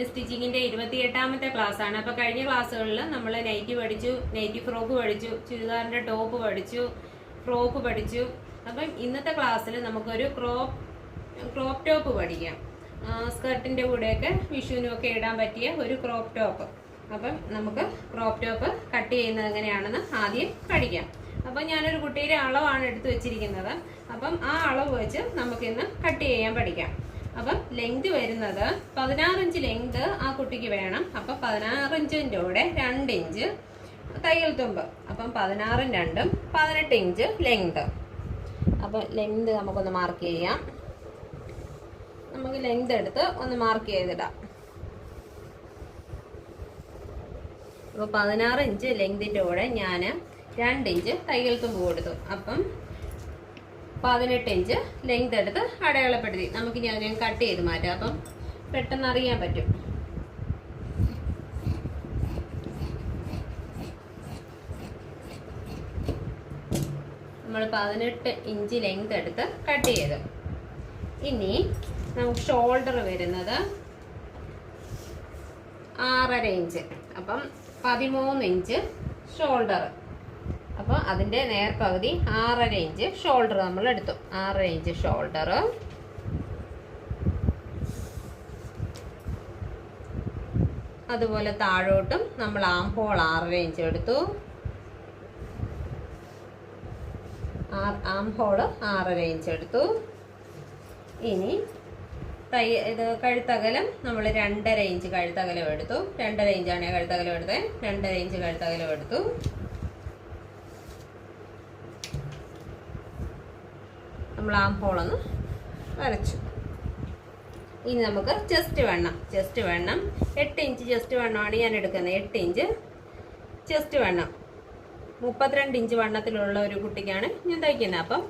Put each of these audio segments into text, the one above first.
ഇന്ന് സ്റ്റിച്ചിങ്ങിന്റെ ഇരുപത്തിയെട്ടാമത്തെ ക്ലാസ് ആണ് അപ്പൊ കഴിഞ്ഞ ക്ലാസ്സുകളിൽ നമ്മൾ നൈറ്റി പഠിച്ചു നൈറ്റി ഫ്രോക്ക് പഠിച്ചു ചുരിദാറിന്റെ ടോപ്പ് പഠിച്ചു ഫ്രോക്ക് പഠിച്ചു. അപ്പം ഇന്നത്തെ ക്ലാസ്സിൽ നമുക്കൊരു ക്രോപ്പ് ക്രോപ്പ് ടോപ്പ് പഠിക്കാം. സ്കർട്ടിന്റെ കൂടെയൊക്കെ വിഷുവിനുമൊക്കെ ഇടാൻ പറ്റിയ ഒരു ക്രോപ്പ് ടോപ്പ്. അപ്പം നമുക്ക് ക്രോപ്പ് ടോപ്പ് കട്ട് ചെയ്യുന്നത് എങ്ങനെയാണെന്ന് ആദ്യം പഠിക്കാം. അപ്പം ഞാനൊരു കുട്ടിയുടെ അളവാണ് എടുത്തു വെച്ചിരിക്കുന്നത്. അപ്പം ആ അളവ് വെച്ച് നമുക്കിന്ന് കട്ട് ചെയ്യാൻ പഠിക്കാം. അപ്പം ലെങ്ത് വരുന്നത് പതിനാറ് ഇഞ്ച് ലെങ്ത് ആ കുട്ടിക്ക് വേണം. അപ്പം പതിനാറിഞ്ചിന്റെ കൂടെ രണ്ട് ഇഞ്ച് തയ്യൽ തുമ്പ്. അപ്പം പതിനാറും രണ്ടും പതിനെട്ട് ഇഞ്ച് ലെങ്ത് അപ്പം ലെങ്ത് നമുക്കൊന്ന് മാർക്ക് ചെയ്യാം. നമുക്ക് ലെങ്ത് എടുത്ത് ഒന്ന് മാർക്ക് ചെയ്തിടാം. അപ്പോൾ പതിനാറ് ഇഞ്ച് ലെങ്തിന്റെ കൂടെ ഞാൻ രണ്ട് ഇഞ്ച് തയ്യൽ തുമ്പ് കൊടുത്തു. അപ്പം പതിനെട്ട് ഇഞ്ച് ലെങ്ത് എടുത്ത് അടയാളപ്പെടുത്തി. നമുക്ക് ഞാൻ കട്ട് ചെയ്ത് മാറ്റാം. അപ്പം പെട്ടെന്ന് അറിയാൻ പറ്റും. നമ്മൾ പതിനെട്ട് ഇഞ്ച് ലെങ്ത് എടുത്ത് കട്ട് ചെയ്ത്. ഇനി നമുക്ക് ഷോൾഡർ വരുന്നത് ആറര ഇഞ്ച്. അപ്പം പതിമൂന്ന് ഇഞ്ച് ഷോൾഡർ അപ്പോൾ അതിന്റെ നേർപകുതി ആറര ഇഞ്ച് ഷോൾഡർ നമ്മൾ എടുത്തു. ആറര ഇഞ്ച് ഷോൾഡർ അതുപോലെ താഴോട്ടും നമ്മൾ ആം ഹോൾ ആറര ഇഞ്ച് എടുത്തു. ആം ഹോൾ ആറര ഇഞ്ച് എടുത്തു. ഇനി തൈ ഇത് കഴുത്തകലം നമ്മൾ രണ്ടര ഇഞ്ച് കഴുത്തകലം എടുത്തു. രണ്ടര ഇഞ്ചാണ് കഴുത്തകലം എടുത്തത്. രണ്ടര ഇഞ്ച് കഴുത്തകലം എടുത്തു. നമ്മൾ ആം ഹോളൊന്ന് വരച്ചു. ഇനി നമുക്ക് ചെസ്റ്റ് വെണ്ണം ചെസ്റ്റ് വെണ്ണം. എട്ട് ഇഞ്ച് ചെസ്റ്റ് വെണ്ണമാണ് ഞാൻ എടുക്കുന്നത്. എട്ട് ഇഞ്ച് ചെസ്റ്റ് വെണ്ണം. മുപ്പത്തിരണ്ട് ഇഞ്ച് വണ്ണത്തിലുള്ള ഒരു കുട്ടിക്കാണ് ഞാൻ തയ്ക്കുന്നത്. അപ്പം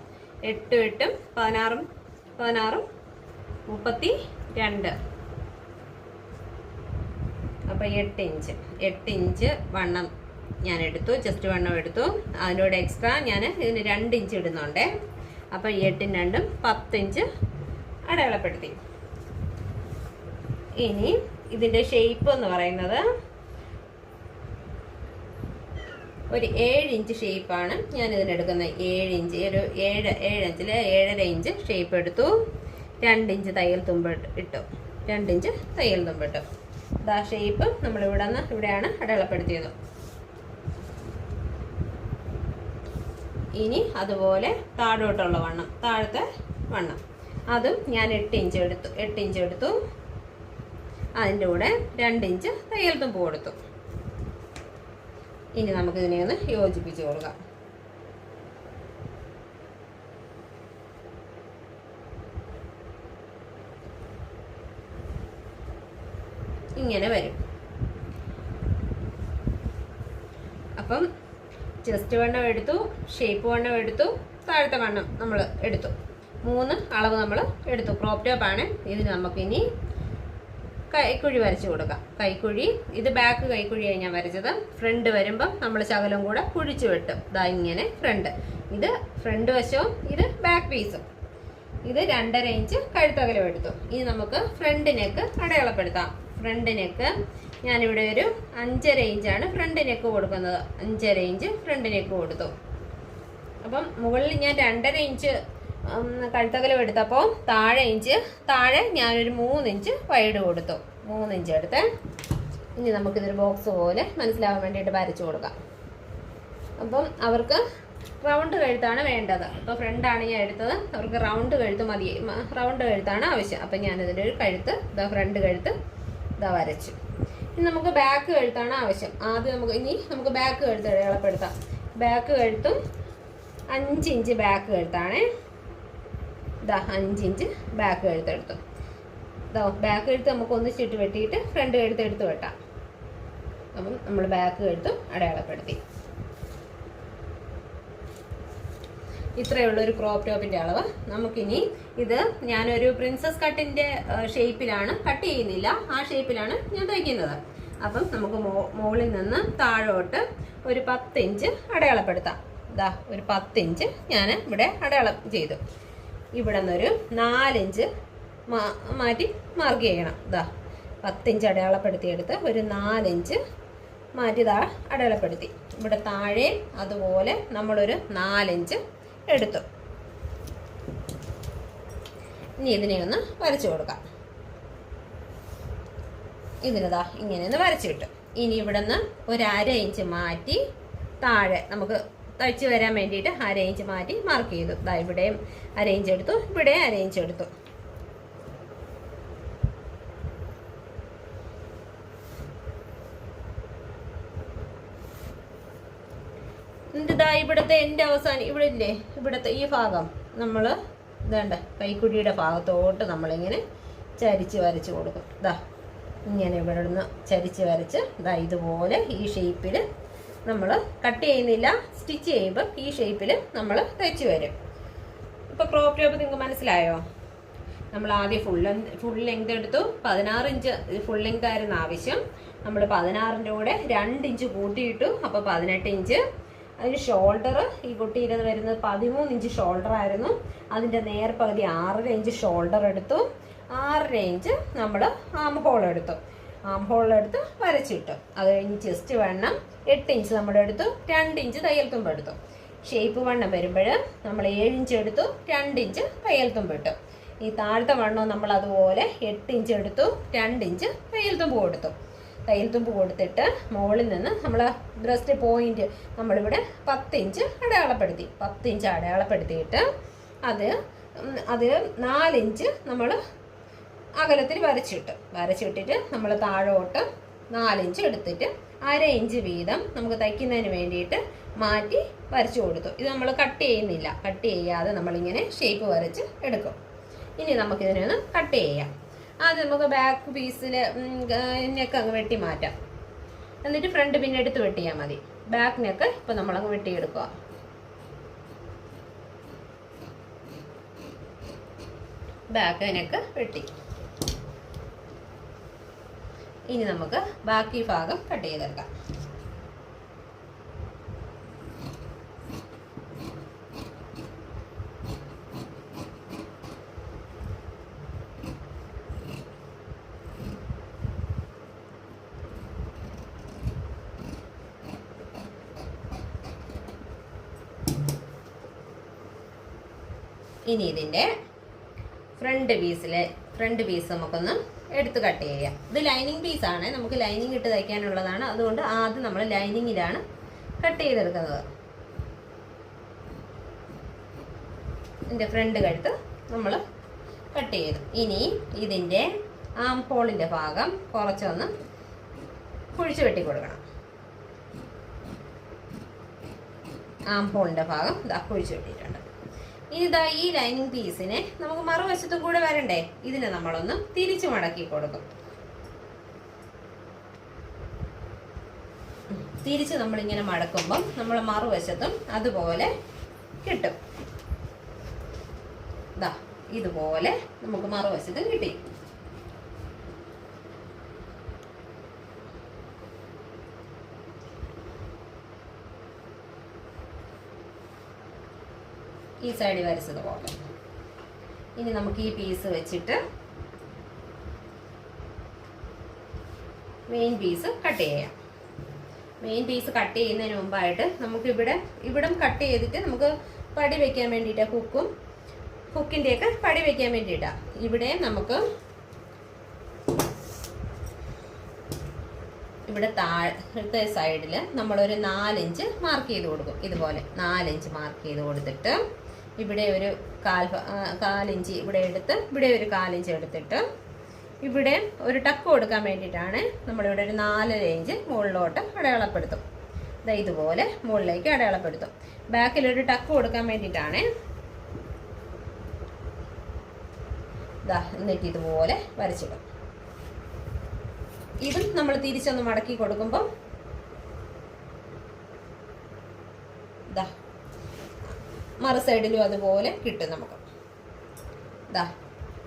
എട്ടും എട്ടും പതിനാറും പതിനാറും മുപ്പത്തി രണ്ട് അപ്പം എട്ട് ഇഞ്ച് എട്ട് ഇഞ്ച് വണ്ണം ഞാൻ എടുത്തു ചെസ്റ്റ് വണ്ണം എടുത്തു. അതിനോട് എക്സ്ട്രാ ഞാൻ ഇതിന് രണ്ട് ഇഞ്ച് ഇടുന്നുണ്ട്. അപ്പം എട്ടും രണ്ടും പത്തിഞ്ച് അടയാളപ്പെടുത്തി. ഇനി ഇതിന്റെ ഷേപ്പ് എന്ന് പറയുന്നത് ഒരു ഏഴ് ഇഞ്ച് ഷേപ്പാണ് ഞാൻ ഇതിനെടുക്കുന്നത് ഏഴ് ഇഞ്ച് ഒരു ഏഴ് ഏഴഞ്ചിൽ ഏഴര ഇഞ്ച് ഷേപ്പ് എടുത്തു. രണ്ട് ഇഞ്ച് തയ്യൽ തുമ്പ് ഇട്ടു. രണ്ട് ഇഞ്ച് തയ്യൽ തുമ്പ് ഇട്ടു. ഇതാ ഷേപ്പ് നമ്മൾ ഇവിടെ നിന്ന് ഇവിടെയാണ് അടയാളപ്പെടുത്തിയത്. ഇനി അതുപോലെ താഴോട്ടുള്ള വണ്ണം താഴത്തെ വണ്ണം. അതും ഞാൻ എട്ട് ഇഞ്ച് എടുത്തു എട്ട് ഇഞ്ച് എടുത്തു. അതിന്റെ കൂടെ രണ്ട് ഇഞ്ച് തയ്യൽ തുമ്പ് കൊടുത്തു. ഇനി നമുക്ക് ഇതിനെ ഒന്ന് യോജിപ്പിച്ച് കൊടുക്കാം. ഇങ്ങനെ വരും. അപ്പം ചെസ്റ്റ് വണ്ണം എടുത്തു ഷേപ്പ് വണ്ണം എടുത്തു താഴത്തെ വണ്ണം നമ്മൾ എടുത്തു. മൂന്ന് അളവ് നമ്മൾ എടുത്തു. ക്രോപ്പ് ടോപ്പ് ആണ്. ഇതിന് നമുക്കിനി കൈക്കുഴി വരച്ചു കൊടുക്കാം. കൈക്കുഴി ഇത് ബാക്ക് കൈക്കുഴിയാണ് ഞാൻ വരച്ചത്. ഫ്രണ്ട് വരുമ്പം നമ്മൾ ശകലം കൂടെ കുഴിച്ചു വെട്ടും. ഇതാ ഇങ്ങനെ ഫ്രണ്ട് ഇത് ഫ്രണ്ട് വശവും ഇത് ബാക്ക് പീസും ഇത് രണ്ടര ഇഞ്ച് കഴുത്തകലം എടുത്തു. ഇനി നമുക്ക് ഫ്രണ്ട് നെക്ക് അടയാളപ്പെടുത്താം. ഫ്രണ്ട് നെക്ക് ഞാനിവിടെ ഒരു അഞ്ചര ഇഞ്ചാണ് ഫ്രണ്ട് നെക്ക് കൊടുക്കുന്നത്. അഞ്ചര ഇഞ്ച് ഫ്രണ്ട് നെക്ക് കൊടുത്തു. അപ്പം മുകളിൽ ഞാൻ രണ്ടര ഇഞ്ച് കഴുത്തകലം എടുത്തപ്പോൾ താഴെ ഇഞ്ച് താഴെ ഞാനൊരു മൂന്ന് ഇഞ്ച് വൈഡ് കൊടുത്തു. മൂന്ന് ഇഞ്ച് എടുത്ത് ഇനി നമുക്കിതൊരു ബോക്സ് പോലെ മനസ്സിലാവാൻ വേണ്ടിയിട്ട് വരച്ചു കൊടുക്കാം. അപ്പം അവർക്ക് റൗണ്ട് കഴുത്താണ് വേണ്ടത്. അപ്പോൾ ഫ്രണ്ടാണ് ഞാൻ എടുത്തത്. അവർക്ക് റൗണ്ട് കഴുത്ത് മതി. റൗണ്ട് കഴുത്താണ് ആവശ്യം. അപ്പം ഞാനിതിന്റെ ഒരു കഴുത്ത് ഇതാ ഫ്രണ്ട് കഴുത്ത് ഇതാ വരച്ചു. ഇനി നമുക്ക് ബാക്ക് കഴുത്താണ് ആവശ്യം. ആദ്യം നമുക്ക് ഇനി നമുക്ക് ബാക്ക് കഴുത്ത് അടയാളപ്പെടുത്താം. ബാക്ക് കഴുത്തും അഞ്ച് ഇഞ്ച് ബാക്ക് കഴുത്താണേ. ഇതാ അഞ്ച് ഇഞ്ച് ബാക്ക് കഴുത്തെടുത്തു ഇതാ ബാക്ക് കഴുത്ത് നമുക്ക് ഒന്ന് ചുറ്റ് വെട്ടിയിട്ട് ഫ്രണ്ട് കഴുത്ത് എടുത്ത് വെട്ടാം. അപ്പം നമ്മൾ ബാക്ക് കഴുത്തും അടയാളപ്പെടുത്തി. ഇത്രയുള്ളൊരു ക്രോപ്പ് ടോപ്പിന്റെ അളവ്. നമുക്കിനി ഇത് ഞാനൊരു പ്രിൻസസ് കട്ടിന്റെ ഷേപ്പിലാണ് കട്ട് ചെയ്യുന്നില്ല. ആ ഷേപ്പിലാണ് ഞാൻ തയ്ക്കുന്നത്. അപ്പം നമുക്ക് മുകളിൽ നിന്ന് താഴോട്ട് ഒരു പത്ത് ഇഞ്ച് അടയാളപ്പെടുത്താം. ഇതാ ഒരു പത്ത് ഇഞ്ച് ഞാൻ ഇവിടെ അടയാളം ചെയ്തു. ഇവിടെ നിന്നൊരു നാലിഞ്ച് മാറ്റി മാർക്ക് ചെയ്യണം. ഇതാ പത്തിഞ്ച് അടയാളപ്പെടുത്തിയെടുത്ത് ഒരു നാലിഞ്ച് മാറ്റി ഇതാ അടയാളപ്പെടുത്തി. ഇവിടെ താഴെ അതുപോലെ നമ്മളൊരു നാലിഞ്ച് എടുത്തു. ഇനി ഇതിനെ ഒന്ന് വരച്ചു കൊടുക്കാം. ഇതിനിതാ ഇങ്ങനെ ഒന്ന് വരച്ചു കിട്ടും. ഇനി ഇവിടെ നിന്ന് ഒരു അര ഇഞ്ച് മാറ്റി താഴെ നമുക്ക് തയ്ച്ച് വരാൻ വേണ്ടിയിട്ട് അര ഇഞ്ച് മാറ്റി മാർക്ക് ചെയ്തു. ഇതാ ഇവിടെയും അര ഇഞ്ച് എടുത്തു ഇവിടെയും അര ഇഞ്ച് എടുത്തു. ഇതാ ഇവിടുത്തെ എന്റെ അവസാനം ഇവിടെ ഇല്ലേ ഇവിടുത്തെ ഈ ഭാഗം നമ്മൾ ഇതേണ്ട കൈക്കുഴിയുടെ ഭാഗത്തോട്ട് നമ്മളിങ്ങനെ ചരിച്ച് വരച്ച് കൊടുക്കും. ഇതാ ഇങ്ങനെ ഇവിടെ നിന്ന് ചരിച്ച് വരച്ച് ഇതാ ഇതുപോലെ ഈ ഷേപ്പിൽ നമ്മൾ കട്ട് ചെയ്യുന്നില്ല സ്റ്റിച്ച് ചെയ്യുമ്പോൾ ഈ ഷേപ്പിൽ നമ്മൾ തയ്ച്ച് വരും. ഇപ്പോൾ ക്രോപ്പ് ടോപ്പ് നിങ്ങൾക്ക് മനസ്സിലായോ? നമ്മൾ ആദ്യം ഫുൾ ഫുൾ ലെങ്ത് എടുത്തു. പതിനാറ് ഇഞ്ച് ഫുൾ ലെങ്ത് ആയിരുന്നു ആവശ്യം. നമ്മൾ പതിനാറിന്റെ കൂടെ രണ്ട് ഇഞ്ച് കൂട്ടിയിട്ടു. അപ്പോൾ പതിനെട്ട് ഇഞ്ച് അതിന് ഷോൾഡർ ഈ കുട്ടിയിരുന്ന് വരുന്നത് പതിമൂന്ന് ഇഞ്ച് ഷോൾഡർ ആയിരുന്നു. അതിന്റെ നേർപകുതി ആറര ഇഞ്ച് ഷോൾഡർ എടുത്തു. ആറര ഇഞ്ച് നമ്മൾ ആം ഹോൾ എടുത്തു. ആം ഹോൾ എടുത്ത് വരച്ചിട്ടു. അത് കഴിഞ്ഞ് ചെസ്റ്റ് വണ്ണം എട്ട് ഇഞ്ച് നമ്മൾ എടുത്തു രണ്ട് ഇഞ്ച് തയ്യൽ തുമ്പ് എടുത്തു. ഷേപ്പ് വണ്ണം വരുമ്പോൾ നമ്മൾ ഏഴ് ഇഞ്ച് എടുത്തു രണ്ട് ഇഞ്ച് തയ്യൽ തുമ്പ് ഇട്ടു. ഈ താഴത്തെ വണ്ണം നമ്മൾ അതുപോലെ എട്ട് ഇഞ്ച് എടുത്തു രണ്ട് ഇഞ്ച് തയ്യൽ തുമ്പ് കൊടുത്തു. തയ്യൽ തുമ്പ് കൊടുത്തിട്ട് മുകളിൽ നിന്ന് നമ്മൾ ബ്രസ്റ്റ് പോയിന്റ് നമ്മളിവിടെ പത്ത് ഇഞ്ച് അടയാളപ്പെടുത്തി. പത്ത് ഇഞ്ച് അടയാളപ്പെടുത്തിയിട്ട് അത് അത് നാലിഞ്ച് നമ്മൾ അകലത്തിൽ വരച്ചിട്ട്. വരച്ചിട്ടിട്ട് നമ്മൾ താഴോട്ട് നാലിഞ്ച് എടുത്തിട്ട് അര ഇഞ്ച് വീതം നമുക്ക് തയ്ക്കുന്നതിന് വേണ്ടിയിട്ട് മാറ്റി വരച്ചു കൊടുത്തു. ഇത് നമ്മൾ കട്ട് ചെയ്യുന്നില്ല. കട്ട് ചെയ്യാതെ നമ്മളിങ്ങനെ ഷേപ്പ് വരച്ച് എടുക്കും. ഇനി നമുക്കിതിനെ ഒന്ന് കട്ട് ചെയ്യാം. ആദ്യം നമുക്ക് ബാക്ക് പീസിൽ നെക്ക് അങ്ങ് വെട്ടി മാറ്റാം. എന്നിട്ട് ഫ്രണ്ട് പിന്നെ എടുത്ത് വെട്ടിയാൽ മതി. ബാക്ക് നെക്ക് ഇപ്പം നമ്മളങ്ങ് വെട്ടിയെടുക്കുക ബാക്ക് നെക്ക് വെട്ടി. ഇനി നമുക്ക് ബാക്കി ഭാഗം കട്ട് ചെയ്തെടുക്കാം. ഇനി ഇതിന്റെ ഫ്രണ്ട് പീസിലെ ഫ്രണ്ട് പീസ് നമുക്കൊന്ന് എടുത്ത് കട്ട് ചെയ്യാം ഇത് ലൈനിങ് പീസാണ് നമുക്ക് ലൈനിങ് ഇട്ട് തയ്ക്കാനുള്ളതാണ്. അതുകൊണ്ട് ആദ്യം നമ്മൾ ലൈനിങ്ങിലാണ് കട്ട് ചെയ്തെടുക്കുന്നത്. ഇതിന്റെ ഫ്രണ്ട് കഴുത്ത് നമ്മൾ കട്ട് ചെയ്തു. ഇനി ഇതിന്റെ ആം ഹോളിന്റെ ഭാഗം കുറച്ചൊന്ന് കുഴിച്ച് വെട്ടി കൊടുക്കണം. ആം ഹോളിന്റെ ഭാഗം ഇതാ കുഴിച്ച് വെട്ടിയിട്ടുണ്ട്. ഇനി ഇതാ ഈ ലൈനിങ് പീസിനെ നമുക്ക് മറുവശത്തും കൂടെ വരണ്ടേ? ഇതിനെ നമ്മളൊന്ന് തിരിച്ചു മടക്കി കൊടുക്കും. തിരിച്ച് നമ്മളിങ്ങനെ മടക്കുമ്പം നമ്മൾ മറുവശത്തും അതുപോലെ കിട്ടും. ഇതാ ഇതുപോലെ നമുക്ക് മറുവശത്തും കിട്ടി. ഈ സൈഡിൽ വരച്ചത് പോലെ ഇനി നമുക്ക് ഈ പീസ് വെച്ചിട്ട് മെയിൻ പീസ് കട്ട് ചെയ്യാം. മെയിൻ പീസ് കട്ട് ചെയ്യുന്നതിന് മുമ്പായിട്ട് നമുക്ക് ഇവിടെ ഇവിടം കട്ട് ചെയ്തിട്ട് നമുക്ക് പടി വെക്കാൻ വേണ്ടിയിട്ട് ഹുക്കും കുക്കിന്റെയൊക്കെ പടി വെക്കാൻ വേണ്ടിയിട്ടാണ് ഇവിടെ നമുക്ക് ഇവിടെ താഴത്തെ സൈഡിൽ നമ്മളൊരു നാലിഞ്ച് മാർക്ക് ചെയ്ത് കൊടുക്കും. ഇതുപോലെ നാലിഞ്ച് മാർക്ക് ചെയ്ത് കൊടുത്തിട്ട് ഇവിടെ ഒരു കാൽ കാലിഞ്ച് ഇവിടെ എടുത്ത് ഇവിടെ ഒരു കാലിഞ്ച് എടുത്തിട്ട് ഇവിടെ ഒരു ടക്ക് കൊടുക്കാൻ വേണ്ടിയിട്ടാണ് നമ്മളിവിടെ ഒരു നാലര ഇഞ്ച് മുകളിലോട്ട് അടയാളപ്പെടുത്തും. ദാ ഇതുപോലെ മുകളിലേക്ക് അടയാളപ്പെടുത്തും. ബാക്കിൽ ഒരു ടക്ക് കൊടുക്കാൻ വേണ്ടിയിട്ടാണ് ദാ എന്നിട്ട് ഇതുപോലെ വരച്ചിടും. ഇതും നമ്മൾ തിരിച്ചൊന്ന് മടക്കി കൊടുക്കുമ്പം ദാ മറു സൈഡിലും അതുപോലെ കിട്ടും നമുക്ക്. ഇതാ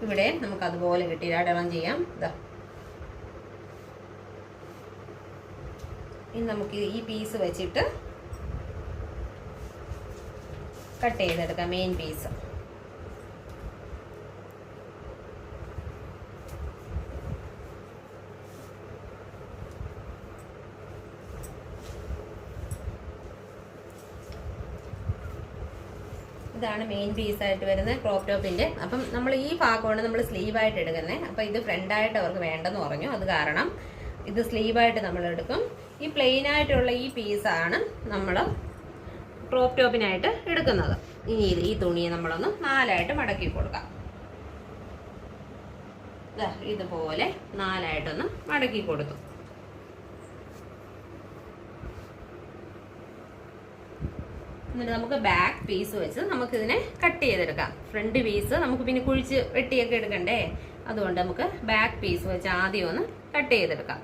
ഇവിടെ നമുക്ക് അതുപോലെ കിട്ടി. അടയാളം ചെയ്യാം. ഇതാ ഇനി നമുക്ക് ഈ പീസ് വെച്ചിട്ട് കട്ട് ചെയ്തെടുക്കാം മെയിൻ പീസ് ഇതാണ് മെയിൻ പീസായിട്ട് വരുന്ന ക്രോപ്പ് ടോപ്പിന്റെ അപ്പം നമ്മൾ ഈ ഭാഗമാണ് നമ്മൾ സ്ലീവായിട്ട് എടുക്കുന്നത്. അപ്പം ഇത് ഫ്രണ്ടായിട്ട് അവർക്ക് വേണ്ടെന്ന് പറഞ്ഞു. അത് കാരണം ഇത് സ്ലീവായിട്ട് നമ്മൾ എടുക്കും. ഈ പ്ലെയിൻ ആയിട്ടുള്ള ഈ പീസാണ് നമ്മൾ ക്രോപ്പ് ടോപ്പിനായിട്ട് എടുക്കുന്നത്. ഇനി ഈ തുണിയെ നമ്മളൊന്ന് നാലായിട്ട് മടക്കി കൊടുക്കാം. ഇതുപോലെ നാലായിട്ടൊന്ന് മടക്കി കൊടുത്തു. എന്നിട്ട് നമുക്ക് ബാക്ക് പീസ് വെച്ച് നമുക്കിതിനെ കട്ട് ചെയ്തെടുക്കാം. ഫ്രണ്ട് പീസ് നമുക്ക് പിന്നെ കുഴിച്ച് വെട്ടിയൊക്കെ എടുക്കണ്ടേ? അതുകൊണ്ട് നമുക്ക് ബാക്ക് പീസ് വെച്ച് ആദ്യം ഒന്ന് കട്ട് ചെയ്തെടുക്കാം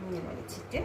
ഇങ്ങനെ വെച്ചിട്ട്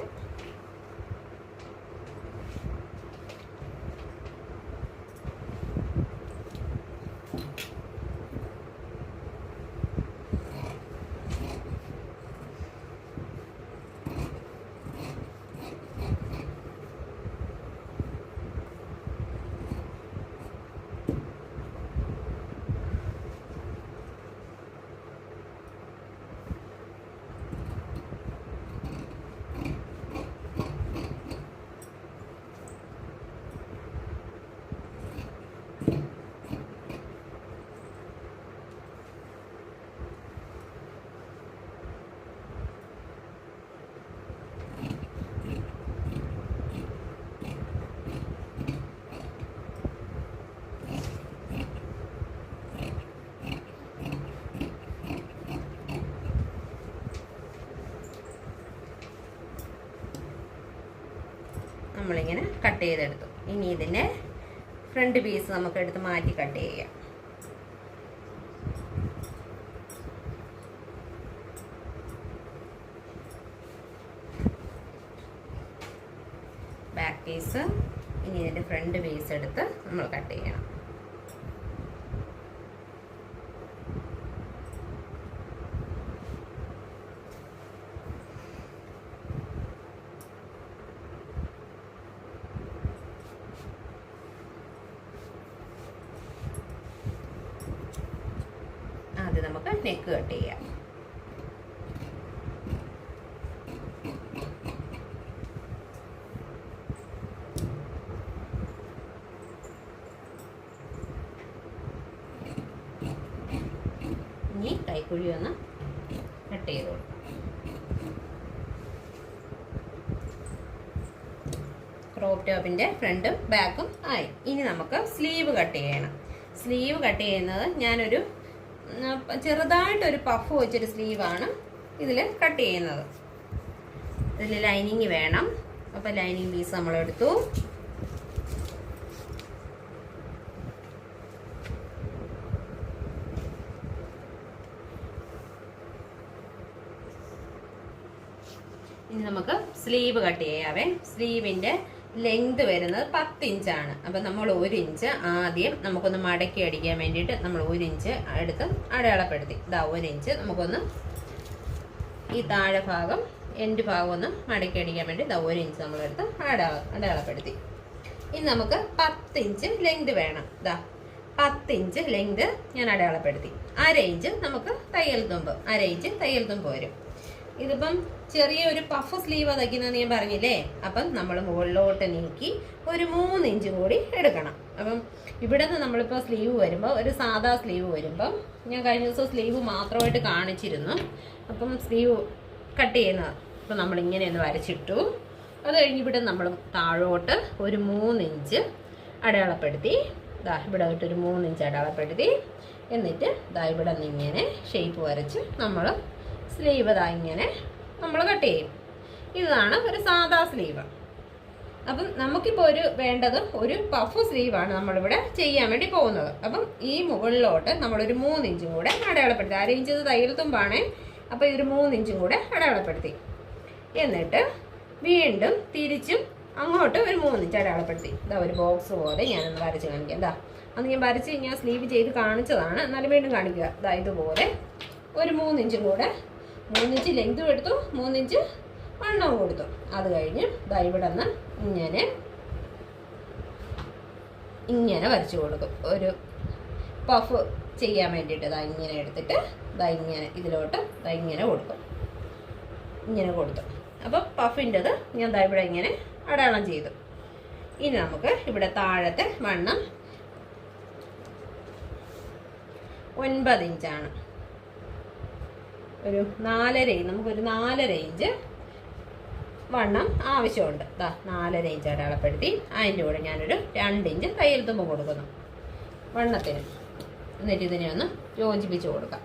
നമ്മളിങ്ങനെ കട്ട് ചെയ്തെടുത്തു. ഇനി ഇതിന്റെ ഫ്രണ്ട് പീസ് നമുക്ക് എടുത്ത് മാറ്റി കട്ട് ചെയ്യാം. ബാക്ക് പീസ് ഇനി ഇതിന്റെ ഫ്രണ്ട് പീസ് എടുത്ത് നമ്മൾ കട്ട് ചെയ്യണം. ആദ്യം നമുക്ക് നെക്ക് കട്ട് ചെയ്യാം. ഇനി കൈക്കുഴി ഒന്ന് കട്ട് ചെയ്ത് കൊടുക്കാം. ക്രോപ്പ് ടോപ്പിന്റെ ഫ്രണ്ടും ബാക്കും ആയി. ഇനി നമുക്ക് സ്ലീവ് കട്ട് ചെയ്യണം. സ്ലീവ് കട്ട് ചെയ്യുന്നത് ഞാനൊരു ചെറുതായിട്ടൊരു പഫ് വെച്ചൊരു സ്ലീവാണ് ഇതിൽ കട്ട് ചെയ്യുന്നത്. ഇതിൽ ലൈനിങ് വേണം. അപ്പോൾ ലൈനിങ് പീസ് നമ്മളെടുത്തു. ഇനി നമുക്ക് സ്ലീവ് കട്ട് ചെയ്യാവേ. സ്ലീവിന്റെ ലെങ്ത് വരുന്നത് പത്ത് ഇഞ്ചാണ് അപ്പൊ നമ്മൾ ഒരു ഇഞ്ച് ആദ്യം നമുക്കൊന്ന് മടക്കി അടിക്കാൻ വേണ്ടിയിട്ട് നമ്മൾ ഒരു ഇഞ്ച് എടുത്ത് അടയാളപ്പെടുത്തി. ഇതാ ഒരു ഇഞ്ച് നമുക്കൊന്ന് ഈ താഴെ ഭാഗം എൻഡ് ഭാഗം ഒന്ന് മടക്കി അടിക്കാൻ വേണ്ടി ഇതാ ഒരു ഇഞ്ച് നമ്മളെടുത്ത് അടയാള അടയാളപ്പെടുത്തി. ഇനി നമുക്ക് പത്ത് ഇഞ്ച് ലെങ്ത് വേണം. ഇതാ പത്ത് ഇഞ്ച് ലെങ്ത് ഞാൻ അടയാളപ്പെടുത്തി. അര ഇഞ്ച് നമുക്ക് തയ്യൽ തുമ്പ്. അര ഇഞ്ച് തയ്യൽ തുമ്പ് വരും. ഇതിപ്പം ചെറിയ ഒരു പഫ് സ്ലീവ് തയ്ക്കുന്നതെന്ന് ഞാൻ പറഞ്ഞില്ലേ? അപ്പം നമ്മൾ മുകളിലോട്ട് നീക്കി ഒരു മൂന്ന് ഇഞ്ച് കൂടി എടുക്കണം. അപ്പം ഇവിടെ നിന്ന് നമ്മളിപ്പോൾ സ്ലീവ് വരുമ്പോൾ ഒരു സാധാ സ്ലീവ് വരുമ്പം ഞാൻ കഴിഞ്ഞ ദിവസം സ്ലീവ് മാത്രമായിട്ട് കാണിച്ചിരുന്നു. അപ്പം സ്ലീവ് കട്ട് ചെയ്യുന്നത് അപ്പം നമ്മൾ ഇങ്ങനെ ഒന്ന് വരച്ചിട്ടു. അത് കഴിഞ്ഞ് ഇവിടെ നമ്മൾ താഴോട്ട് ഒരു മൂന്ന് ഇഞ്ച് അടയാളപ്പെടുത്തി. ദാ ഇവിടെ ഒരു മൂന്ന് ഇഞ്ച് അടയാളപ്പെടുത്തി. എന്നിട്ട് ദാ ഇവിടെ നിന്ന് ഇങ്ങനെ ഷേപ്പ് വരച്ച് നമ്മൾ സ്ലീവ് ഇതാ ഇങ്ങനെ നമ്മൾ കട്ട് ചെയ്യും. ഇതാണ് ഒരു സാധാ സ്ലീവ് അപ്പം നമുക്കിപ്പോൾ ഒരു വേണ്ടത് ഒരു പഫ് സ്ലീവാണ് നമ്മളിവിടെ ചെയ്യാൻ വേണ്ടി പോകുന്നത്. അപ്പം ഈ മുകളിലോട്ട് നമ്മളൊരു മൂന്ന് ഇഞ്ചും കൂടെ അടയാളപ്പെടുത്തി. അര ഇഞ്ച് തയ്യൽ തുമ്പാണേ. അപ്പോൾ ഇതൊരു മൂന്ന് ഇഞ്ചും കൂടെ അടയാളപ്പെടുത്തി. എന്നിട്ട് വീണ്ടും തിരിച്ചും അങ്ങോട്ട് ഒരു മൂന്ന് ഇഞ്ച് അടയാളപ്പെടുത്തി. ഇതാ ഒരു ബോക്സ് പോലെ ഞാനൊന്ന് വരച്ച് കാണിക്കാം. എന്താ അന്ന് ഞാൻ വരച്ച് ഞാൻ സ്ലീവ് ചെയ്ത് കാണിച്ചതാണ്. എന്നാലും വീണ്ടും കാണിക്കുക. ഇതാ ഇതുപോലെ ഒരു മൂന്ന് ഇഞ്ചും കൂടെ മൂന്നിഞ്ച് ലെങ്തും എടുത്തു മൂന്നിഞ്ച് വണ്ണവും കൊടുത്തു. അത് കഴിഞ്ഞ് ദാ ഇവിടെ നിന്ന് ഇങ്ങനെ ഇങ്ങനെ വരച്ചു കൊടുക്കും. ഒരു പഫ് ചെയ്യാൻ വേണ്ടിയിട്ട് ദാ ഇങ്ങനെ എടുത്തിട്ട് ദാ ഇങ്ങനെ ഇതിലോട്ട് ദാ ഇങ്ങനെ കൊടുക്കും. ഇങ്ങനെ കൊടുത്തു. അപ്പോൾ പഫിന്റെത് ഞാൻ ദാ ഇവിടെ ഇങ്ങനെ അടയാളം ചെയ്തു. ഇനി നമുക്ക് ഇവിടെ താഴത്തെ വണ്ണം ഒൻപത് ഇഞ്ചാണ്. ഒരു നാലര ഇഞ്ച് നമുക്കൊരു നാലര ഇഞ്ച് വണ്ണം ആവശ്യമുണ്ട്. ദാ നാലര ഇഞ്ച് അടയാളപ്പെടുത്തി. അതിന്റെ കൂടെ ഞാനൊരു രണ്ട് ഇഞ്ച് തയ്യൽ തുമ്പ് കൊടുക്കുന്നു. വണ്ണത്തിന്. എന്നിട്ട് ഇതിനെ ഒന്ന് യോജിപ്പിച്ച് കൊടുക്കാം.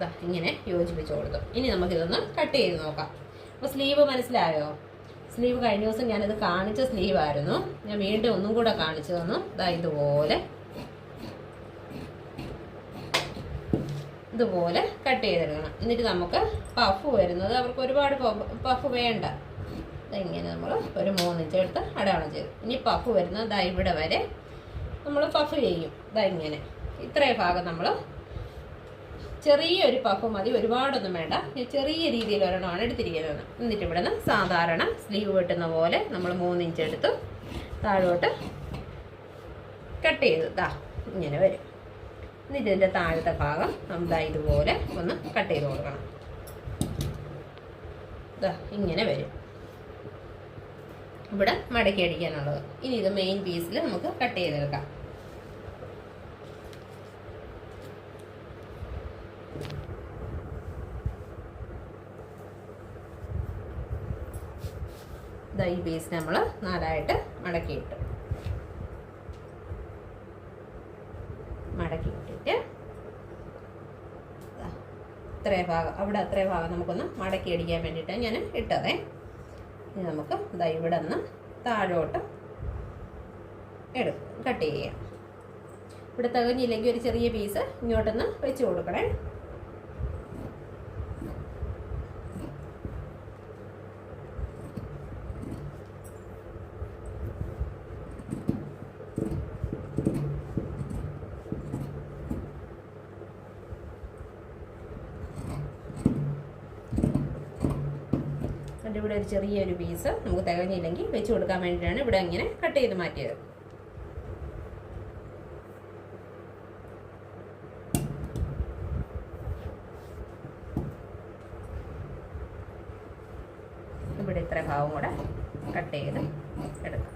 ദാ ഇങ്ങനെ യോജിപ്പിച്ച് കൊടുത്തു. ഇനി നമുക്കിതൊന്ന് കട്ട് ചെയ്ത് നോക്കാം. അപ്പോൾ സ്ലീവ് മനസ്സിലായോ? സ്ലീവ് കഴിഞ്ഞ ദിവസം ഞാനിത് കാണിച്ച സ്ലീവായിരുന്നു. ഞാൻ വീണ്ടും ഒന്നും കൂടെ കാണിച്ചു തന്നു ദാ ഇതുപോലെ ഇതുപോലെ കട്ട് ചെയ്തെടുക്കണം. എന്നിട്ട് നമുക്ക് പഫ് വരുന്നത് അവർക്ക് ഒരുപാട് പഫ് വേണ്ട. ഇങ്ങനെ നമ്മൾ ഒരു മൂന്നിഞ്ച് എടുത്ത് അടയാളം ചെയ്തു. ഇനി പഫ് വരുന്നത് ദാ ഇവിടെ വരെ നമ്മൾ പഫ് ചെയ്യും. ദാ ഇങ്ങനെ. ഇത്രയും ഭാഗം നമ്മൾ ചെറിയൊരു പഫ് മതി. ഒരുപാടൊന്നും വേണ്ട. ചെറിയ രീതിയിൽ ഒരെണ്ണമാണ് എടുത്തിരിക്കുന്നത്. എന്നിട്ട് ഇവിടെ നിന്ന് സാധാരണ സ്ലീവ് വെട്ടുന്ന പോലെ നമ്മൾ മൂന്നിഞ്ച് എടുത്ത് താഴോട്ട് കട്ട് ചെയ്ത്. ദാ ഇങ്ങനെ വരും. എന്നിട്ട് ഇതിന്റെ താഴത്തെ ഭാഗം നമ്മൾ ഇതുപോലെ ഒന്ന് കട്ട് ചെയ്ത് കൊടുക്കണം. ഇങ്ങനെ വരും. ഇവിടെ മടക്കി അടിക്കാനുള്ളത്. ഇനി ഇത് മെയിൻ പീസിൽ നമുക്ക് കട്ട് ചെയ്തെടുക്കാം. ഈ പീസ് നമ്മൾ നാലായിട്ട് മടക്കിയിട്ടു മടക്കി ഇട്ടിട്ട് ദാ ഇത്രയും ഭാഗം അവിടെ അത്രയും ഭാഗം നമുക്കൊന്ന് മടക്കി അടിക്കാൻ വേണ്ടിയിട്ട് ഞാൻ ഇട്ടതേ. ഇനി നമുക്ക് ഇതാ ഇവിടെ നിന്ന് താഴോട്ട് എടുക്കും കട്ട് ചെയ്യാം. ഇവിടെ തികഞ്ഞില്ലെങ്കിൽ ഒരു ചെറിയ പീസ് ഇങ്ങോട്ടൊന്ന് വെച്ച് കൊടുക്കണേ എന്നിട്ട് ഇവിടെ ഒരു ചെറിയൊരു പീസ് നമുക്ക് തികഞ്ഞില്ലെങ്കിൽ വെച്ച് കൊടുക്കാൻ വേണ്ടിയിട്ടാണ് ഇവിടെ ഇങ്ങനെ കട്ട് ചെയ്ത് മാറ്റിയത്. ഇവിടെ ഇത്ര ഭാഗം കൂടെ കട്ട് ചെയ്ത് എടുക്കാം.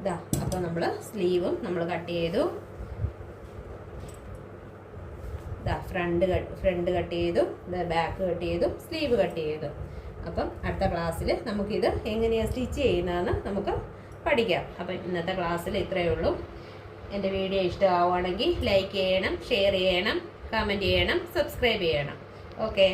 ഇതാ അപ്പോൾ നമ്മൾ സ്ലീവും നമ്മൾ കട്ട് ചെയ്തു ഇതാ ഫ്രണ്ട് ഫ്രണ്ട് കട്ട് ചെയ്തു ബാക്ക് കട്ട് ചെയ്തു സ്ലീവ് കട്ട് ചെയ്തു. അപ്പം അടുത്ത ക്ലാസ്സിൽ നമുക്കിത് എങ്ങനെയാണ് സ്റ്റിച്ച് ചെയ്യുന്നതെന്ന് നമുക്ക് പഠിക്കാം. അപ്പം ഇന്നത്തെ ക്ലാസ്സിൽ ഇത്രയേ ഉള്ളൂ. എന്റെ വീഡിയോ ഇഷ്ടമാവുകയാണെങ്കിൽ ലൈക്ക് ചെയ്യണം ഷെയർ ചെയ്യണം കമന്റ് ചെയ്യണം സബ്സ്ക്രൈബ് ചെയ്യണം. ഓക്കെ.